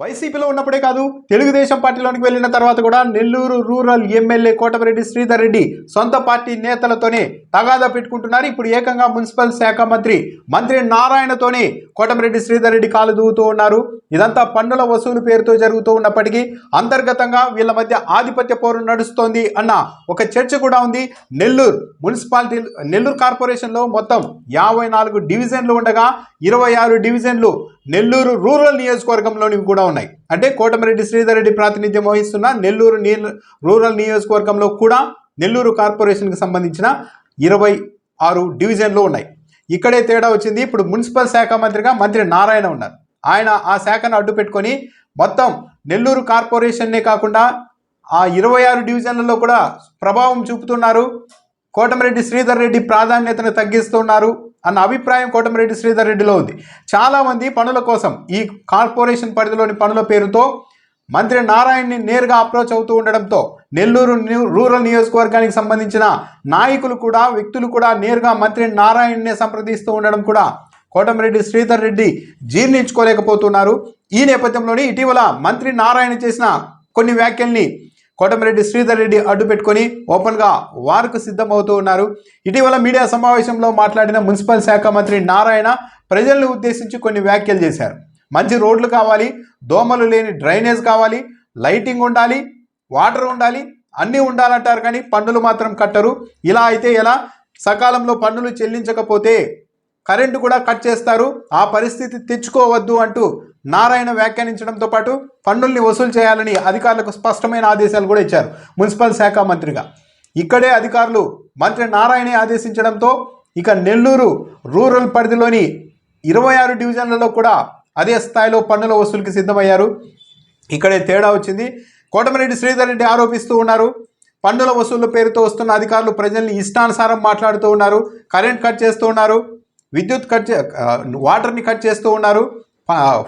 వైసీపీలో ఉన్నప్పుడే కాదు తెలుగుదేశం పార్టీలోనికి వెళ్ళిన తర్వాత కూడా నెల్లూరు రూరల్ ఎమ్మెల్యే కోటమిరెడ్డి శ్రీధర్ రెడ్డి సొంత పార్టీ నేతలతోనే తగాదా పెట్టుకుంటున్నారు. ఇప్పుడు ఏకంగా మున్సిపల్ శాఖ మంత్రి మంత్రి నారాయణతోనే కోటమిరెడ్డి శ్రీధర్ రెడ్డి కాలు దూవుతూ ఉన్నారు. ఇదంతా పన్నుల వసూలు పేరుతో జరుగుతూ ఉన్నప్పటికీ అంతర్గతంగా వీళ్ళ మధ్య ఆధిపత్య పోరు నడుస్తోంది అన్న ఒక చర్చ కూడా ఉంది. నెల్లూరు మున్సిపాలిటీ నెల్లూరు కార్పొరేషన్లో మొత్తం యాభై నాలుగు డివిజన్లు ఉండగా ఇరవై ఆరు డివిజన్లు నెల్లూరు రూరల్ నియోజకవర్గంలోనివి కూడా ఉన్నాయి. అంటే కోటమిరెడ్డి శ్రీధర్ రెడ్డి ప్రాతినిధ్యం వహిస్తున్న నెల్లూరు రూరల్ నియోజకవర్గంలో కూడా నెల్లూరు కార్పొరేషన్కి సంబంధించిన ఇరవై ఆరు డివిజన్లు ఉన్నాయి. ఇక్కడే తేడా వచ్చింది. ఇప్పుడు మున్సిపల్ శాఖ మంత్రిగా మంత్రి నారాయణ ఉన్నారు. ఆయన ఆ శాఖను అడ్డు పెట్టుకొని మొత్తం నెల్లూరు కార్పొరేషన్నే కాకుండా ఆ ఇరవై ఆరు డివిజన్లలో కూడా ప్రభావం చూపుతున్నారు. కోటమిరెడ్డి శ్రీధర్ రెడ్డి ప్రాధాన్యతను తగ్గిస్తున్నారు. అన్న అభిప్రాయం కోటమిరెడ్డి శ్రీధర్ రెడ్డిలో ఉంది. చాలామంది పనుల కోసం ఈ కార్పొరేషన్ పరిధిలోని పనుల పేరుతో మంత్రి నారాయణ్ని నేరుగా అప్రోచ్ అవుతూ ఉండడంతో నెల్లూరు రూరల్ నియోజకవర్గానికి సంబంధించిన నాయకులు కూడా వ్యక్తులు కూడా నేరుగా మంత్రి నారాయణ్నే సంప్రదిస్తూ ఉండడం కూడా కోటమిరెడ్డి శ్రీధర్ రెడ్డి జీర్ణించుకోలేకపోతున్నారు. ఈ నేపథ్యంలోనే ఇటీవల మంత్రి నారాయణ చేసిన కొన్ని వ్యాఖ్యల్ని కోటమిరెడ్డి శ్రీధర్ రెడ్డి అడ్డు పెట్టుకొని ఓపెన్గా వారికి సిద్ధమవుతూ ఉన్నారు. ఇటీవల మీడియా సమావేశంలో మాట్లాడిన మున్సిపల్ శాఖ మంత్రి నారాయణ ప్రజలను ఉద్దేశించి కొన్ని వ్యాఖ్యలు చేశారు. మంచి రోడ్లు కావాలి దోమలు లేని డ్రైనేజ్ కావాలి లైటింగ్ ఉండాలి వాటర్ ఉండాలి అన్నీ ఉండాలంటారు కానీ పన్నులు మాత్రం కట్టరు. ఇలా అయితే ఎలా? సకాలంలో పన్నులు చెల్లించకపోతే కరెంటు కూడా కట్ చేస్తారు. ఆ పరిస్థితి తెచ్చుకోవద్దు అంటూ నారాయణ వ్యాఖ్యానించడంతో పాటు పన్నుల్ని వసూలు చేయాలని అధికారులకు స్పష్టమైన ఆదేశాలు కూడా ఇచ్చారు మున్సిపల్ శాఖ మంత్రిగా. ఇక్కడే అధికారులు మంత్రి నారాయణే ఆదేశించడంతో ఇక నెల్లూరు రూరల్ పరిధిలోని ఇరవై ఆరు డివిజన్లలో కూడా అదే స్థాయిలో పన్నుల వసూలుకి సిద్ధమయ్యారు. ఇక్కడే తేడా వచ్చింది. కోటమిరెడ్డి శ్రీధర్ రెడ్డి ఆరోపిస్తూ ఉన్నారు. పన్నుల వసూళ్ళ పేరుతో వస్తున్న అధికారులు ప్రజల్ని ఇష్టానుసారం మాట్లాడుతూ ఉన్నారు. కరెంట్ కట్ చేస్తూ ఉన్నారు. విద్యుత్ కట్ చే- వాటర్ని కట్ చేస్తూ ఉన్నారు.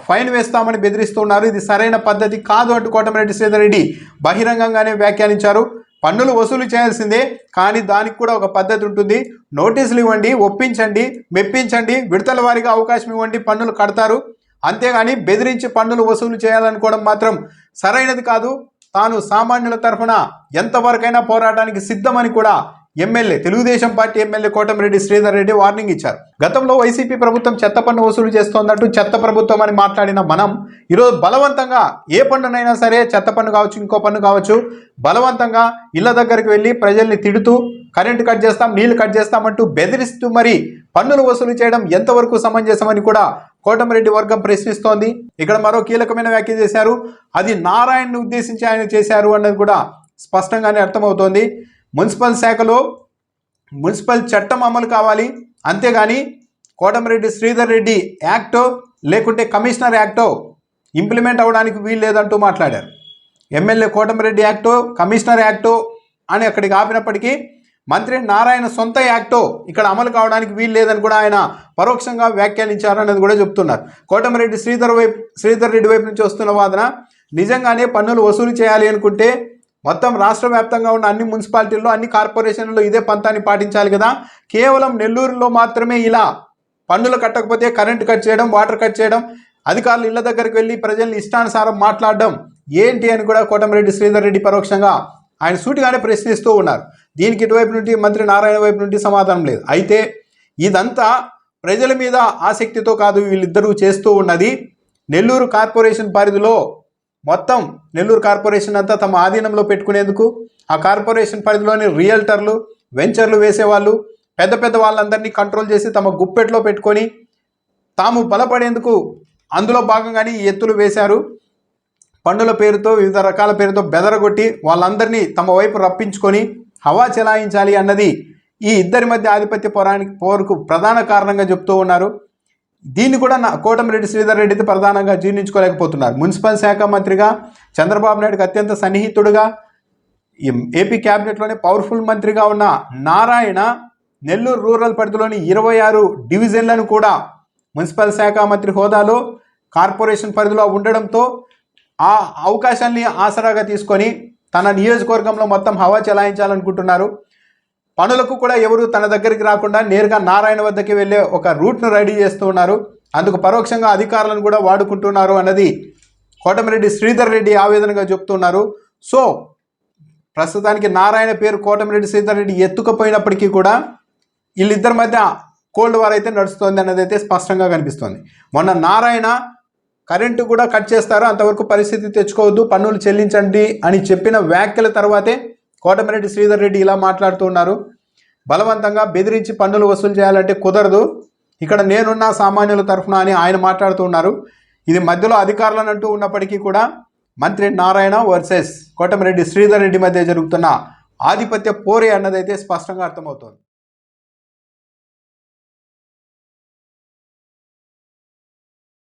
ఫైన్ వేస్తామని బెదిరిస్తున్నారు. ఇది సరైన పద్ధతి కాదు అంటూ కోటమిరెడ్డి శ్రీధర్ రెడ్డి బహిరంగంగానే వ్యాఖ్యానించారు. పన్నులు వసూలు చేయాల్సిందే కానీ దానికి కూడా ఒక పద్ధతి ఉంటుంది. నోటీసులు ఇవ్వండి ఒప్పించండి మెప్పించండి విడతల వారిగా అవకాశం ఇవ్వండి పన్నులు కడతారు. అంతేగాని బెదిరించి పన్నులు వసూలు చేయాలనుకోవడం మాత్రం సరైనది కాదు. తాను సామాన్యుల తరఫున ఎంతవరకైనా పోరాటానికి సిద్ధమని కూడా MLA Telugu Desam party MLA Kotamreddy Sridhar Reddy warning ఇచ్చారు. గతంలో వైసీపీ ప్రభుత్వం చెత్త పన్ను వసూలు చేస్తోందంటూ చెత్త ప్రభుత్వం అని మాట్లాడిన మనం ఈరోజు బలవంతంగా ఏ పన్నునైనా సరే చెత్త పన్ను కావచ్చు ఇంకో పన్ను కావచ్చు బలవంతంగా ఇళ్ళ దగ్గరికి వెళ్ళి ప్రజల్ని తిడుతూ కరెంటు కట్ చేస్తాం నీళ్ళు కట్ చేస్తామంటూ బెదిరిస్తూ మరి పన్నులు వసూలు చేయడం ఎంతవరకు సమంజసమని కూడా కోటమిరెడ్డి వర్గం ప్రశ్నిస్తోంది. ఇక్కడ మరో కీలకమైన వ్యాఖ్య చేశారు. అది నారాయణను ఉద్దేశించి ఆయన చేశారు అన్నది కూడా స్పష్టంగానే అర్థమవుతోంది. మున్సిపల్ శాఖలో మున్సిపల్ చట్టం అమలు కావాలి. అంతేగాని కోటమిరెడ్డి శ్రీధర్ రెడ్డి యాక్టో లేకుంటే కమిషనర్ యాక్టో ఇంప్లిమెంట్ అవ్వడానికి వీలు లేదంటూ మాట్లాడారు. ఎమ్మెల్యే కోటమిరెడ్డి యాక్టో కమిషనర్ యాక్టో అని అక్కడికి ఆపినప్పటికీ మంత్రి నారాయణ సొంత యాక్టో ఇక్కడ అమలు కావడానికి వీలు లేదని కూడా ఆయన పరోక్షంగా వ్యాఖ్యానించారనేది కూడా చెప్తున్నారు. కోటమిరెడ్డి శ్రీధర్ వైపు శ్రీధర్ రెడ్డి వైపు నుంచి వస్తున్న వాదన నిజంగానే పన్నులు వసూలు చేయాలి అనుకుంటే మొత్తం రాష్ట్ర వ్యాప్తంగా ఉన్న అన్ని మున్సిపాలిటీల్లో అన్ని కార్పొరేషన్లలో ఇదే పంతాన్ని పాటించాలి కదా. కేవలం నెల్లూరులో మాత్రమే ఇలా పన్నులు కట్టకపోతే కరెంటు కట్ చేయడం వాటర్ కట్ చేయడం అధికారులు ఇళ్ళ దగ్గరికి వెళ్ళి ప్రజల్ని ఇష్టానుసారం మాట్లాడడం ఏంటి అని కూడా కోటమిరెడ్డి శ్రీధర్ రెడ్డి పరోక్షంగా ఆయన సూటిగానే ప్రశ్నిస్తూ ఉన్నారు. దీనికి ఇటువైపు నుండి మంత్రి నారాయణ వైపు నుండి సమాధానం లేదు. అయితే ఇదంతా ప్రజల మీద ఆసక్తితో కాదు వీళ్ళిద్దరూ చేస్తూ ఉన్నది. నెల్లూరు కార్పొరేషన్ పరిధిలో మొత్తం నెల్లూరు కార్పొరేషన్ అంతా తమ ఆధీనంలో పెట్టుకునేందుకు ఆ కార్పొరేషన్ పరిధిలోని రియల్టర్లు వెంచర్లు వేసేవాళ్ళు పెద్ద పెద్ద వాళ్ళందరినీ కంట్రోల్ చేసి తమ గుప్పెట్లో పెట్టుకొని తాము బలపడేందుకు అందులో భాగంగానే ఈ ఎత్తులు వేశారు. పన్నుల పేరుతో వివిధ రకాల పేరుతో బెదరగొట్టి వాళ్ళందరినీ తమ వైపు రప్పించుకొని హవా చెలాయించాలి అన్నది ఈ ఇద్దరి మధ్య ఆధిపత్య పోరానికి పోరుకు ప్రధాన కారణంగా చెప్తూ ఉన్నారు. దీన్ని కూడా నా కోటమిరెడ్డి శ్రీధర్ రెడ్డి అయితే ప్రధానంగా జీర్ణించుకోలేకపోతున్నారు. మున్సిపల్ శాఖ మంత్రిగా చంద్రబాబు నాయుడుకి అత్యంత సన్నిహితుడుగా ఏపీ క్యాబినెట్లోనే పవర్ఫుల్ మంత్రిగా ఉన్న నారాయణ నెల్లూరు రూరల్ పరిధిలోని ఇరవై ఆరు డివిజన్లను కూడా మున్సిపల్ శాఖ మంత్రి హోదాలో కార్పొరేషన్ పరిధిలో ఉండడంతో ఆ అవకాశాన్ని ఆసరాగా తీసుకొని తన నియోజకవర్గంలో మొత్తం హవా చెలాయించాలనుకుంటున్నారు. పనులకు కూడా ఎవరు తన దగ్గరికి రాకుండా నేరుగా నారాయణ వద్దకి వెళ్ళే ఒక రూట్ను రెడీ చేస్తూ ఉన్నారు. అందుకు పరోక్షంగా అధికారులను కూడా వాడుకుంటున్నారు అన్నది కోటమిరెడ్డి శ్రీధర్ రెడ్డి ఆవేదనగా చెప్తున్నారు సో ప్రస్తుతానికి నారాయణ పేరు కోటమిరెడ్డి శ్రీధర్ రెడ్డి ఎత్తుకపోయినప్పటికీ కూడా వీళ్ళిద్దరి మధ్య కోల్డ్ వార్ అయితే నడుస్తుంది అన్నది అయితే స్పష్టంగా కనిపిస్తుంది. మొన్న నారాయణ కరెంటు కూడా కట్ చేస్తారు అంతవరకు పరిస్థితి తెచ్చుకోవద్దు పన్నులు చెల్లించండి అని చెప్పిన వ్యాఖ్యల తర్వాతే కోటమిరెడ్డి శ్రీధర్ రెడ్డి ఇలా మాట్లాడుతూ ఉన్నారు. బలవంతంగా బెదిరించి పన్నులు వసూలు చేయాలంటే కుదరదు. ఇక్కడ నేనున్న సామాన్యుల తరఫున అని ఆయన మాట్లాడుతూ ఉన్నారు. ఇది మధ్యలో అధికారులను అంటూ ఉన్నప్పటికీ కూడా మంత్రి నారాయణ వర్సెస్ కోటమిరెడ్డి శ్రీధర్ రెడ్డి మధ్య జరుగుతున్న ఆధిపత్య పోరే అన్నదైతే స్పష్టంగా అర్థమవుతోంది.